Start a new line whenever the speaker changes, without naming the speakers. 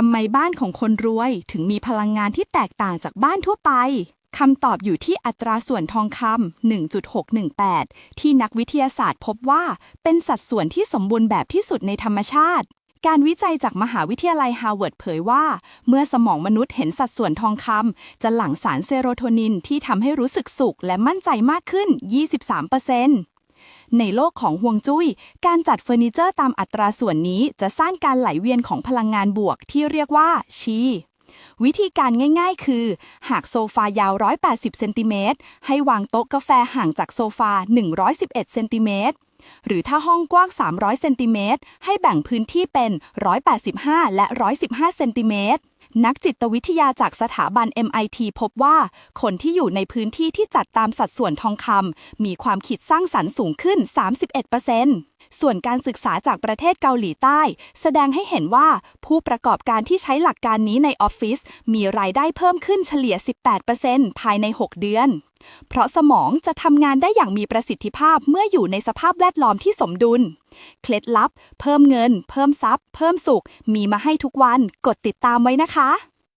ทำไมบ้านของคนรวยถึงมีพลังงานที่แตกต่างจากบ้านทั่วไปคำตอบอยู่ที่อัตราส่วนทองคำ 1.618 ที่นักวิทยาศาสตร์พบว่าเป็นสัดส่วนที่สมบูรณ์แบบที่สุดในธรรมชาติ การวิจัยจากมหาวิทยาลัยฮาร์วาร์ดเผยว่า เมื่อสมองมนุษย์เห็นสัดส่วนทองคำ จะหลั่งสารเซโรโทนินที่ทำให้รู้สึกสุขและมั่นใจมากขึ้น 23% ในโลกของฮวงจุ้ย การจัดเฟอร์นิเจอร์ตามอัตราส่วนนี้จะสร้างการไหลเวียนของพลังงานบวกที่เรียกว่าชีวิธีการง่ายๆ คือ หากโซฟายาว 180 เซนติเมตร ให้วางโต๊ะกาแฟห่างจากโซฟา 111 เซนติเมตร หรือถ้าห้องกว้าง 300 เซนติเมตร ให้แบ่งพื้นที่เป็น 185 และ 115 เซนติเมตร นักจิตวิทยาจากสถาบัน MIT พบว่า คนที่อยู่ในพื้นที่ที่จัดตามสัดส่วนทองคำมีความคิดสร้างสรรค์สูงขึ้น 31%ส่วนการศึกษาจากประเทศเกาหลีใต้ แสดงให้เห็นว่าผู้ประกอบการที่ใช้หลักการนี้ในออฟฟิศมีรายได้เพิ่มขึ้นเฉลี่ย 18%ภายใน 6 เดือน เพราะสมองจะทำงานได้อย่างมีประสิทธิภาพเมื่ออยู่ในสภาพแวดล้อมที่สมดุลเคล็ดลับ เพิ่มเงิน เพิ่มทรัพย์ เพิ่มสุข มีมาให้ทุกวัน กดติดตามไว้นะคะ